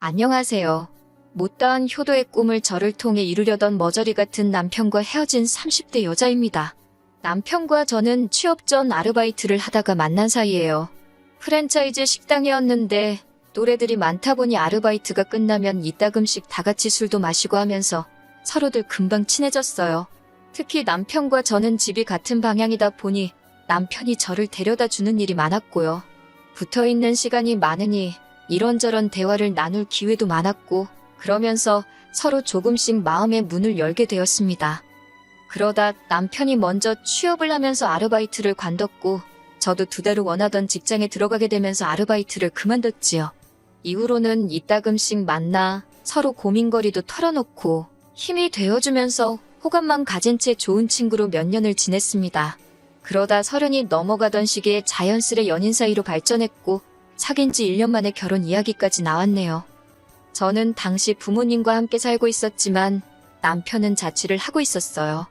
안녕하세요. 못다한 효도의 꿈을 저를 통해 이루려던 머저리 같은 남편과 헤어진 30대 여자입니다. 남편과 저는 취업 전 아르바이트를 하다가 만난 사이예요. 프랜차이즈 식당이었는데 또래들이 많다 보니 아르바이트가 끝나면 이따금씩 다 같이 술도 마시고 하면서 서로들 금방 친해졌어요. 특히 남편과 저는 집이 같은 방향이다 보니 남편이 저를 데려다 주는 일이 많았고요. 붙어 있는 시간이 많으니 이런저런 대화를 나눌 기회도 많았고 그러면서 서로 조금씩 마음의 문을 열게 되었습니다. 그러다 남편이 먼저 취업을 하면서 아르바이트를 관뒀고 저도 두달후 원하던 직장에 들어가게 되면서 아르바이트를 그만뒀지요. 이후로는 이따금씩 만나 서로 고민거리도 털어놓고 힘이 되어주면서 호감만 가진 채 좋은 친구로 몇 년을 지냈습니다. 그러다 서른이 넘어가던 시기에 자연스레 연인 사이로 발전했고 사귄 지 1년 만에 결혼 이야기까지 나왔네요. 저는 당시 부모님과 함께 살고 있었지만 남편은 자취를 하고 있었어요.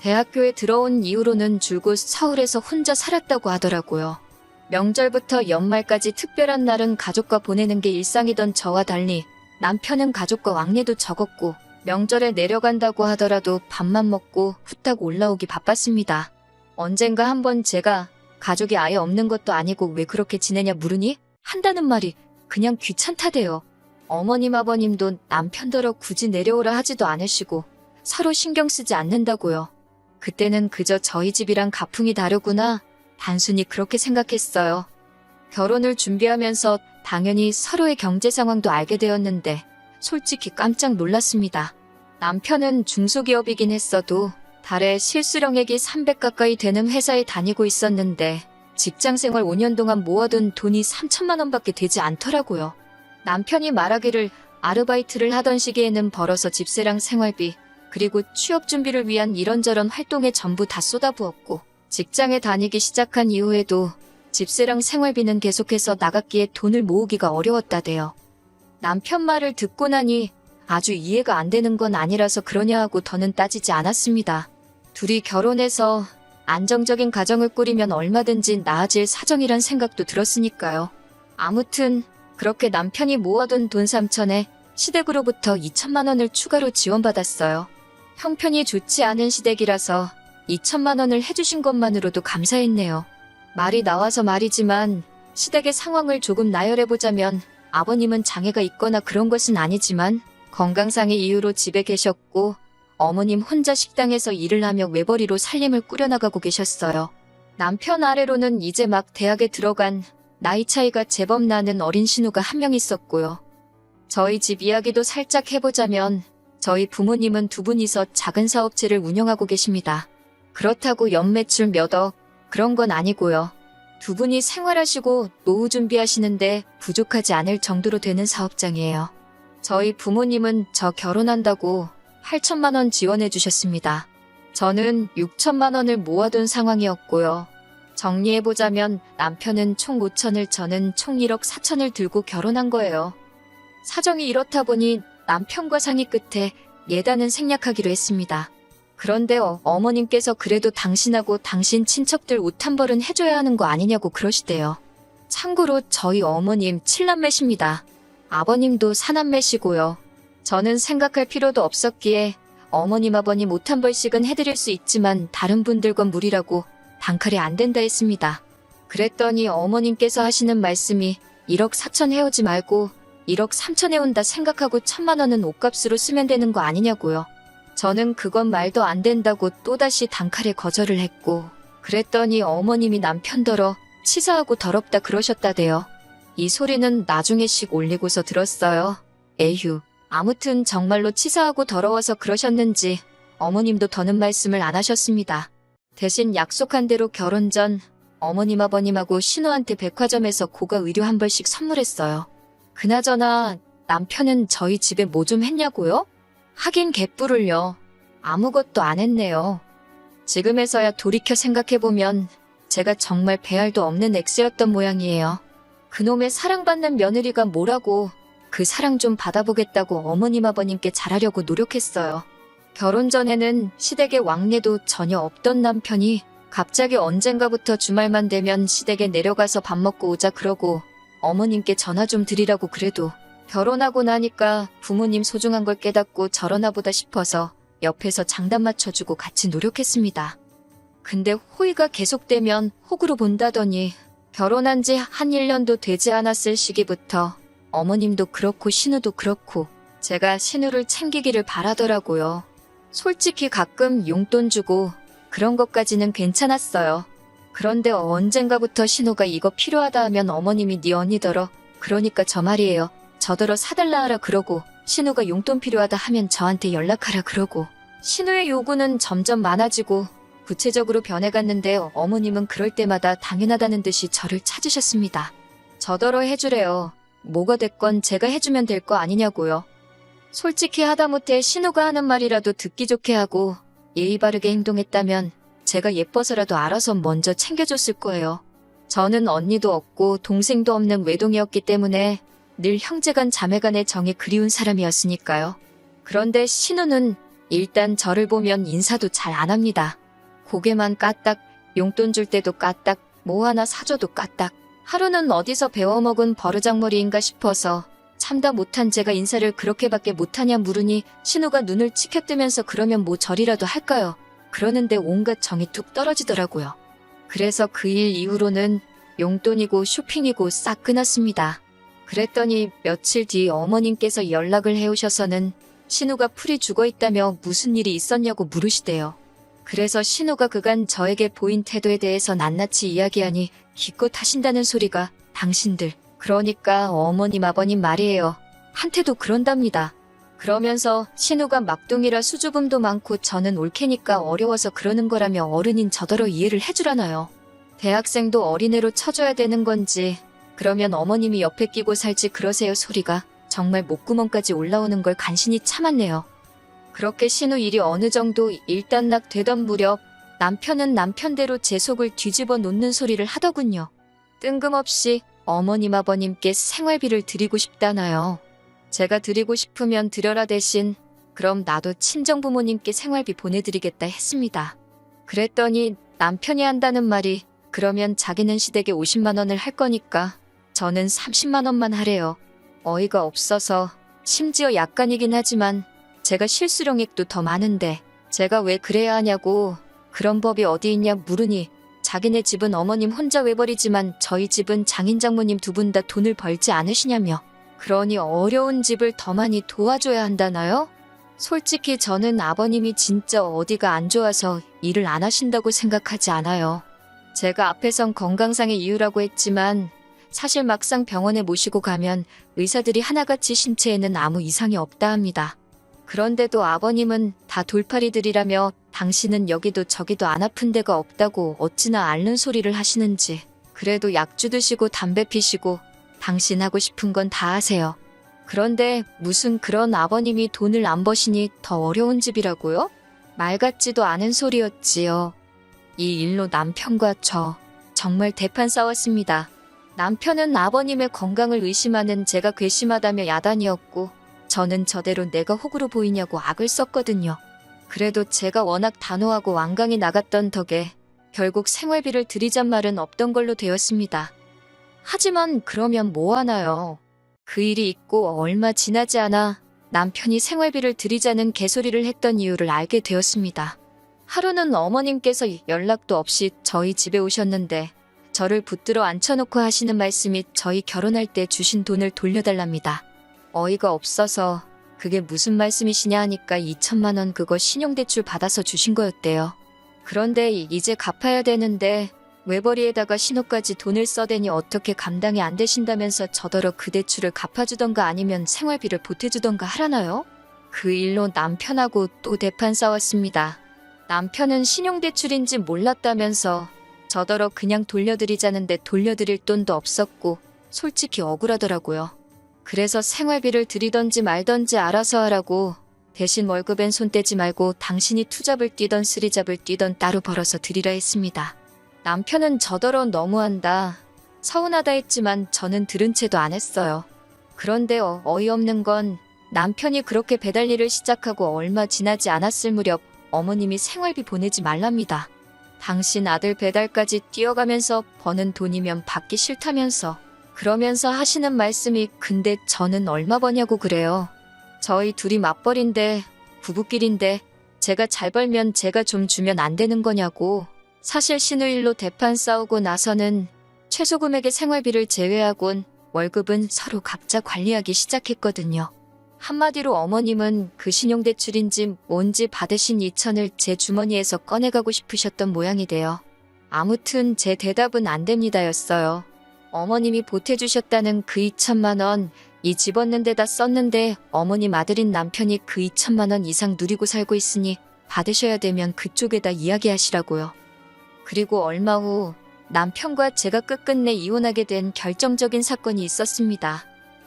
대학교에 들어온 이후로는 줄곧 서울에서 혼자 살았다고 하더라고요. 명절부터 연말까지 특별한 날은 가족과 보내는 게 일상이던 저와 달리 남편은 가족과 왕래도 적었고 명절에 내려간다고 하더라도 밥만 먹고 후딱 올라오기 바빴습니다. 언젠가 한번 제가 가족이 아예 없는 것도 아니고 왜 그렇게 지내냐 물으니 한다는 말이 그냥 귀찮다대요. 어머님 아버님도 남편더러 굳이 내려오라 하지도 않으시고 서로 신경 쓰지 않는다고요. 그때는 그저 저희 집이랑 가풍이 다르구나 단순히 그렇게 생각했어요. 결혼을 준비하면서 당연히 서로의 경제 상황도 알게 되었는데 솔직히 깜짝 놀랐습니다. 남편은 중소기업이긴 했어도 달에 실수령액이 300 가까이 되는 회사에 다니고 있었는데 직장 생활 5년 동안 모아둔 돈이 3천만 원밖에 되지 않더라고요. 남편이 말하기를 아르바이트를 하던 시기에는 벌어서 집세랑 생활비, 그리고 취업 준비를 위한 이런저런 활동에 전부 다 쏟아부었고, 직장에 다니기 시작한 이후에도 집세랑 생활비는 계속해서 나갔기에 돈을 모으기가 어려웠다대요. 남편 말을 듣고 나니 아주 이해가 안 되는 건 아니라서 그러냐 하고 더는 따지지 않았습니다. 둘이 결혼해서 안정적인 가정을 꾸리면 얼마든지 나아질 사정이란 생각도 들었으니까요. 아무튼 그렇게 남편이 모아둔 돈 3천에 시댁으로부터 2천만 원을 추가로 지원받았어요. 형편이 좋지 않은 시댁이라서 2천만 원을 해주신 것만으로도 감사했네요. 말이 나와서 말이지만 시댁의 상황을 조금 나열해보자면 아버님은 장애가 있거나 그런 것은 아니지만 건강상의 이유로 집에 계셨고 어머님 혼자 식당에서 일을 하며 외벌이로 살림을 꾸려나가고 계셨어요. 남편 아래로는 이제 막 대학에 들어간 나이 차이가 제법 나는 어린 신우가 한 명 있었고요. 저희 집 이야기도 살짝 해보자면 저희 부모님은 두 분이서 작은 사업체를 운영하고 계십니다. 그렇다고 연매출 몇 억, 그런 건 아니고요. 두 분이 생활하시고 노후 준비하시는데 부족하지 않을 정도로 되는 사업장이에요. 저희 부모님은 저 결혼한다고 8천만 원 지원해 주셨습니다. 저는 6천만 원을 모아둔 상황이었고요. 정리해보자면 남편은 총 5천을 저는 총 1억 4천을 들고 결혼한 거예요. 사정이 이렇다 보니 남편과 상의 끝에 예단은 생략하기로 했습니다. 그런데 어, 어머님께서 그래도 당신하고 당신 친척들 옷 한 벌은 해줘야 하는 거 아니냐고 그러시대요. 참고로 저희 어머님 칠남매십니다. 아버님도 사남매시고요. 저는 생각할 필요도 없었기에 어머님 아버님 옷 한 벌씩은 해드릴 수 있지만 다른 분들건 무리라고 단칼에 안 된다 했습니다. 그랬더니 어머님께서 하시는 말씀이 1억 4천 해오지 말고 1억 3천 해온다 생각하고 천만 원은 옷값으로 쓰면 되는 거 아니냐고요. 저는 그건 말도 안 된다고 또다시 단칼에 거절을 했고 그랬더니 어머님이 남편더러 치사하고 더럽다 그러셨다대요. 이 소리는 나중에 씩 올리고서 들었어요. 에휴. 아무튼 정말로 치사하고 더러워서 그러셨는지 어머님도 더는 말씀을 안 하셨습니다. 대신 약속한 대로 결혼 전 어머님 아버님하고 신우한테 백화점에서 고가 의류 한 벌씩 선물했어요. 그나저나 남편은 저희 집에 뭐 좀 했냐고요? 하긴 개뿔을요. 아무것도 안 했네요. 지금에서야 돌이켜 생각해보면 제가 정말 배알도 없는 엑스였던 모양이에요. 그놈의 사랑받는 며느리가 뭐라고 그 사랑 좀 받아보겠다고 어머님 아버님께 잘하려고 노력했어요. 결혼 전에는 시댁에 왕래도 전혀 없던 남편이 갑자기 언젠가부터 주말만 되면 시댁에 내려가서 밥 먹고 오자 그러고 어머님께 전화 좀 드리라고 그래도 결혼하고 나니까 부모님 소중한 걸 깨닫고 저러나 보다 싶어서 옆에서 장단 맞춰주고 같이 노력했습니다. 근데 호의가 계속되면 혹으로 본다더니 결혼한 지 한 1년도 되지 않았을 시기부터 어머님도 그렇고 신우도 그렇고 제가 신우를 챙기기를 바라더라고요. 솔직히 가끔 용돈 주고 그런 것까지는 괜찮았어요. 그런데 언젠가부터 신우가 이거 필요하다 하면 어머님이 네 언니더러 그러니까 저 말이에요. 저더러 사달라 하라 그러고 신우가 용돈 필요하다 하면 저한테 연락하라 그러고 신우의 요구는 점점 많아지고 구체적으로 변해갔는데 어머님은 그럴 때마다 당연하다는 듯이 저를 찾으셨습니다. 저더러 해주래요. 뭐가 됐건 제가 해주면 될 거 아니냐고요. 솔직히 하다못해 신우가 하는 말이라도 듣기 좋게 하고 예의 바르게 행동했다면 제가 예뻐서라도 알아서 먼저 챙겨줬을 거예요. 저는 언니도 없고 동생도 없는 외동이었기 때문에 늘 형제간 자매간의 정이 그리운 사람이었으니까요. 그런데 신우는 일단 저를 보면 인사도 잘 안 합니다. 고개만 까딱, 용돈 줄 때도 까딱, 뭐 하나 사줘도 까딱. 하루는 어디서 배워먹은 버르장머리인가 싶어서 참다 못한 제가 인사를 그렇게밖에 못하냐 물으니 신우가 눈을 치켜뜨면서 그러면 뭐 절이라도 할까요? 그러는데 온갖 정이 툭 떨어지더라고요. 그래서 그 일 이후로는 용돈이고 쇼핑이고 싹 끊었습니다. 그랬더니 며칠 뒤 어머님께서 연락을 해오셔서는 신우가 풀이 죽어 있다며 무슨 일이 있었냐고 물으시대요. 그래서 신우가 그간 저에게 보인 태도에 대해서 낱낱이 이야기하니 기껏 하신다는 소리가 당신들, 그러니까 어머님 아버님 말이에요. 한테도 그런답니다. 그러면서 신우가 막둥이라 수줍음도 많고 저는 올케니까 어려워서 그러는 거라며 어른인 저더러 이해를 해주라나요. 대학생도 어린애로 쳐줘야 되는 건지 그러면 어머님이 옆에 끼고 살지 그러세요 소리가 정말 목구멍까지 올라오는 걸 간신히 참았네요. 그렇게 신우 일이 어느 정도 일단락 되던 무렵 남편은 남편대로 제 속을 뒤집어 놓는 소리를 하더군요. 뜬금없이 어머님 아버님께 생활비를 드리고 싶다나요. 제가 드리고 싶으면 드려라 대신 그럼 나도 친정부모님께 생활비 보내드리겠다 했습니다. 그랬더니 남편이 한다는 말이 그러면 자기는 시댁에 50만 원을 할 거니까 저는 30만 원만 하래요. 어이가 없어서 심지어 약간이긴 하지만 제가 실수령액도 더 많은데 제가 왜 그래야 하냐고 그런 법이 어디 있냐 물으니 자기네 집은 어머님 혼자 외벌이지만 저희 집은 장인 장모님 두 분 다 돈을 벌지 않으시냐며 그러니 어려운 집을 더 많이 도와줘야 한다나요? 솔직히 저는 아버님이 진짜 어디가 안 좋아서 일을 안 하신다고 생각하지 않아요. 제가 앞에선 건강상의 이유라고 했지만 사실 막상 병원에 모시고 가면 의사들이 하나같이 신체에는 아무 이상이 없다 합니다. 그런데도 아버님은 다 돌팔이들이라며 당신은 여기도 저기도 안 아픈 데가 없다고 어찌나 앓는 소리를 하시는지 그래도 약주 드시고 담배 피시고 당신 하고 싶은 건 다 하세요. 그런데 무슨 그런 아버님이 돈을 안 버시니 더 어려운 집이라고요? 말 같지도 않은 소리였지요. 이 일로 남편과 저 정말 대판 싸웠습니다. 남편은 아버님의 건강을 의심하는 제가 괘씸하다며 야단이었고 저는 저대로 내가 호구로 보이냐고 악을 썼거든요. 그래도 제가 워낙 단호하고 완강히 나갔던 덕에 결국 생활비를 드리잔 말은 없던 걸로 되었습니다. 하지만 그러면 뭐 하나요? 그 일이 있고 얼마 지나지 않아 남편이 생활비를 드리자는 개소리를 했던 이유를 알게 되었습니다. 하루는 어머님께서 연락도 없이 저희 집에 오셨는데 저를 붙들어 앉혀놓고 하시는 말씀이 저희 결혼할 때 주신 돈을 돌려달랍니다. 어이가 없어서 그게 무슨 말씀이시냐 하니까 2천만 원 그거 신용대출 받아서 주신 거였대요. 그런데 이제 갚아야 되는데 외벌이에다가 신호까지 돈을 써대니 어떻게 감당이 안 되신다면서 저더러 그 대출을 갚아주던가 아니면 생활비를 보태주던가 하라나요? 그 일로 남편하고 또 대판 싸웠습니다. 남편은 신용대출인지 몰랐다면서 저더러 그냥 돌려드리자는데 돌려드릴 돈도 없었고 솔직히 억울하더라고요. 그래서 생활비를 드리던지 말던지 알아서 하라고 대신 월급엔 손 떼지 말고 당신이 투잡을 뛰던 쓰리잡을 뛰던 따로 벌어서 드리라 했습니다. 남편은 저더러 너무한다. 서운하다 했지만 저는 들은 채도 안 했어요. 그런데 어, 어이없는 건 남편이 그렇게 배달 일을 시작하고 얼마 지나지 않았을 무렵 어머님이 생활비 보내지 말랍니다. 당신 아들 배달까지 뛰어가면서 버는 돈이면 받기 싫다면서 그러면서 하시는 말씀이 근데 저는 얼마 버냐고 그래요. 저희 둘이 맞벌인데 부부끼린데 제가 잘 벌면 제가 좀 주면 안 되는 거냐고. 사실 신우일로 대판 싸우고 나서는 최소 금액의 생활비를 제외하곤 월급은 서로 각자 관리하기 시작했거든요. 한마디로 어머님은 그 신용대출인지 뭔지 받으신 2천을 제 주머니에서 꺼내가고 싶으셨던 모양이 돼요. 아무튼 제 대답은 안 됩니다였어요. 어머님이 보태주셨다는 그 2천만 원, 이집 얻는 데다 썼는데 어머님 아들인 남편이 그 2천만 원 이상 누리고 살고 있으니 받으셔야 되면 그쪽에다 이야기하시라고요. 그리고 얼마 후 남편과 제가 끝끝내 이혼하게 된 결정적인 사건이 있었습니다.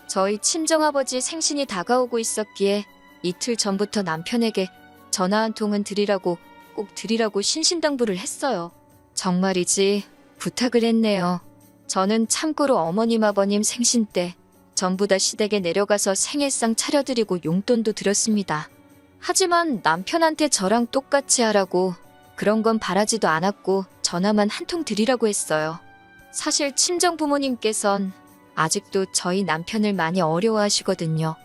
저희 친정아버지 생신이 다가오고 있었기에 이틀 전부터 남편에게 전화 한 통은 드리라고 꼭 드리라고 신신당부를 했어요. 정말이지 부탁을 했네요. 저는 참고로 어머님 아버님 생신 때 전부 다 시댁에 내려가서 생일상 차려드리고 용돈도 드렸습니다. 하지만 남편한테 저랑 똑같이 하라고 그런 건 바라지도 않았고 전화만 한 통 드리라고 했어요. 사실 친정 부모님께선 아직도 저희 남편을 많이 어려워하시거든요.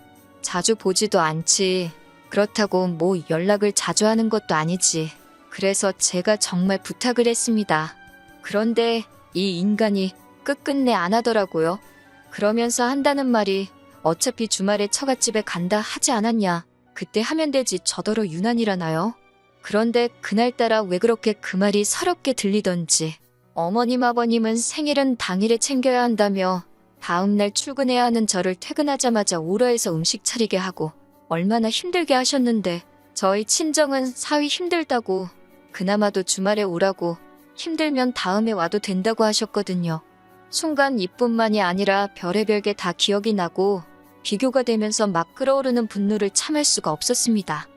자주 보지도 않지. 그렇다고 뭐 연락을 자주 하는 것도 아니지. 그래서 제가 정말 부탁을 했습니다. 그런데 이 인간이 끝끝내 안 하더라고요. 그러면서 한다는 말이 어차피 주말에 처갓집에 간다 하지 않았냐. 그때 하면 되지 저더러 유난이라나요? 그런데 그날따라 왜 그렇게 그 말이 서럽게 들리던지. 어머님 아버님은 생일은 당일에 챙겨야 한다며 다음날 출근해야 하는 저를 퇴근하자마자 오러해서 음식 차리게 하고 얼마나 힘들게 하셨는데 저희 친정은 사위 힘들다고 그나마도 주말에 오라고 힘들면 다음에 와도 된다고 하셨거든요. 순간 이뿐만이 아니라 별의별 게 다 기억이 나고 비교가 되면서 막 끓어오르는 분노를 참을 수가 없었습니다.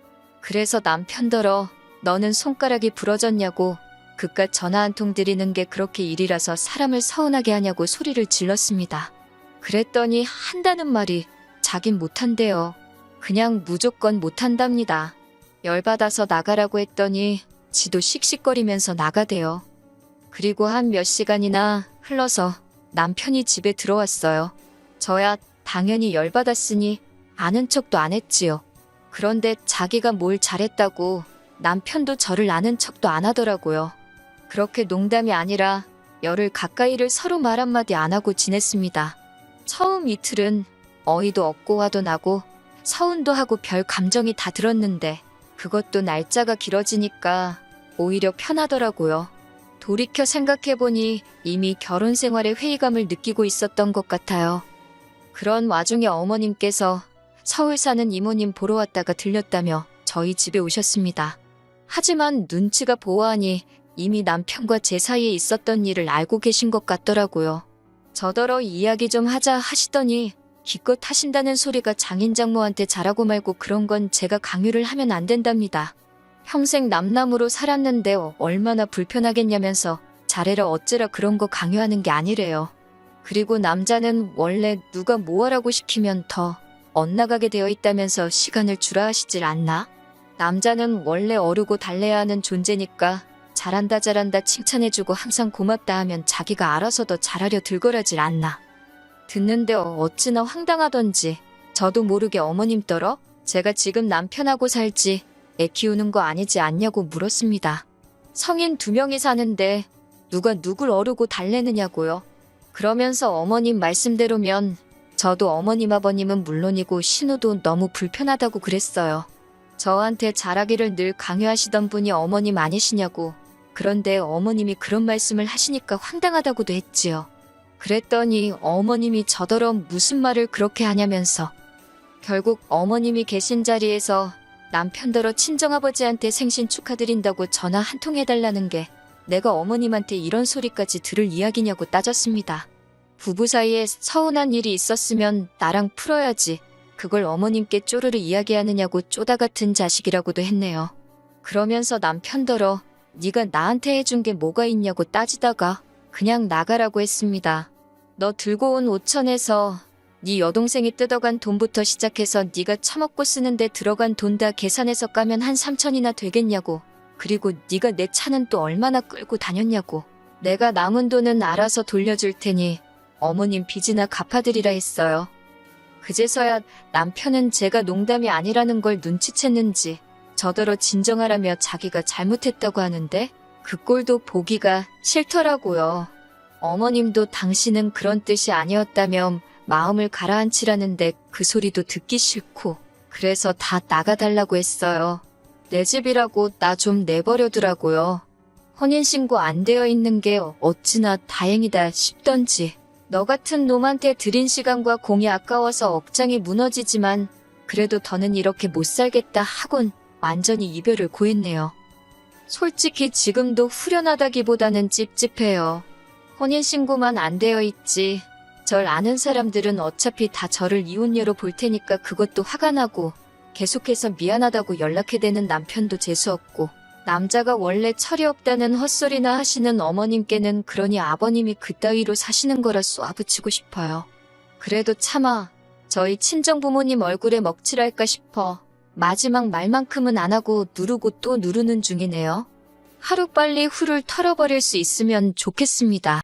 그래서 남편더러 너는 손가락이 부러졌냐고 그깟 전화 한 통 드리는 게 그렇게 일이라서 사람을 서운하게 하냐고 소리를 질렀습니다. 그랬더니 한다는 말이 자긴 못한대요. 그냥 무조건 못한답니다. 열받아서 나가라고 했더니 지도 씩씩거리면서 나가대요. 그리고 한 몇 시간이나 흘러서 남편이 집에 들어왔어요. 저야 당연히 열받았으니 아는 척도 안 했지요. 그런데 자기가 뭘 잘했다고 남편도 저를 아는 척도 안 하더라고요. 그렇게 농담이 아니라 열흘 가까이를 서로 말 한마디 안 하고 지냈습니다. 처음 이틀은 어이도 없고 화도 나고 서운도 하고 별 감정이 다 들었는데 그것도 날짜가 길어지니까 오히려 편하더라고요. 돌이켜 생각해보니 이미 결혼 생활에 회의감을 느끼고 있었던 것 같아요. 그런 와중에 어머님께서 서울 사는 이모님 보러 왔다가 들렸다며 저희 집에 오셨습니다. 하지만 눈치가 보아하니 이미 남편과 제 사이에 있었던 일을 알고 계신 것 같더라고요. 저더러 이야기 좀 하자 하시더니 기껏 하신다는 소리가 장인 장모한테 잘하고 말고 그런 건 제가 강요를 하면 안 된답니다. 평생 남남으로 살았는데 얼마나 불편하겠냐면서 잘해라 어째라 그런 거 강요하는 게 아니래요. 그리고 남자는 원래 누가 뭐하라고 시키면 더 엇나가게 되어 있다면서 시간을 주라 하시질 않나? 남자는 원래 어르고 달래야 하는 존재니까 잘한다 잘한다 칭찬해주고 항상 고맙다 하면 자기가 알아서 더 잘하려 들거라질 않나. 듣는데 어찌나 황당하던지 저도 모르게 어머님더러 제가 지금 남편하고 살지 애 키우는 거 아니지 않냐고 물었습니다. 성인 두 명이 사는데 누가 누굴 어르고 달래느냐고요. 그러면서 어머님 말씀대로면 저도 어머님 아버님은 물론이고 신우도 너무 불편하다고 그랬어요. 저한테 잘하기를 늘 강요하시던 분이 어머님 아니시냐고. 그런데 어머님이 그런 말씀을 하시니까 황당하다고도 했지요. 그랬더니 어머님이 저더러 무슨 말을 그렇게 하냐면서 결국 어머님이 계신 자리에서 남편더러 친정아버지한테 생신 축하드린다고 전화 한 통 해달라는 게 내가 어머님한테 이런 소리까지 들을 이야기냐고 따졌습니다. 부부 사이에 서운한 일이 있었으면 나랑 풀어야지. 그걸 어머님께 쪼르르 이야기하느냐고 쪼다 같은 자식이라고도 했네요. 그러면서 남편더러 네가 나한테 해준 게 뭐가 있냐고 따지다가 그냥 나가라고 했습니다. 너 들고 온 5천에서 네 여동생이 뜯어간 돈부터 시작해서 네가 처먹고 쓰는데 들어간 돈 다 계산해서 까면 한 3천이나 되겠냐고. 그리고 네가 내 차는 또 얼마나 끌고 다녔냐고. 내가 남은 돈은 알아서 돌려줄 테니 어머님 빚이나 갚아드리라 했어요. 그제서야 남편은 제가 농담이 아니라는 걸 눈치챘는지 저더러 진정하라며 자기가 잘못했다고 하는데 그 꼴도 보기가 싫더라고요. 어머님도 당신은 그런 뜻이 아니었다며 마음을 가라앉히라는데 그 소리도 듣기 싫고 그래서 다 나가달라고 했어요. 내 집이라고 나 좀 내버려두라고요. 혼인신고 안 되어 있는 게 어찌나 다행이다 싶던지. 너 같은 놈한테 들인 시간과 공이 아까워서 억장이 무너지지만 그래도 더는 이렇게 못 살겠다 하곤 완전히 이별을 고했네요. 솔직히 지금도 후련하다기보다는 찝찝해요. 혼인신고만 안 되어 있지. 절 아는 사람들은 어차피 다 저를 이혼녀로 볼 테니까 그것도 화가 나고 계속해서 미안하다고 연락해대는 남편도 재수없고 남자가 원래 철이 없다는 헛소리나 하시는 어머님께는 그러니 아버님이 그따위로 사시는 거라 쏘아붙이고 싶어요. 그래도 차마 저희 친정 부모님 얼굴에 먹칠할까 싶어 마지막 말만큼은 안 하고 누르고 또 누르는 중이네요. 하루빨리 후를 털어버릴 수 있으면 좋겠습니다.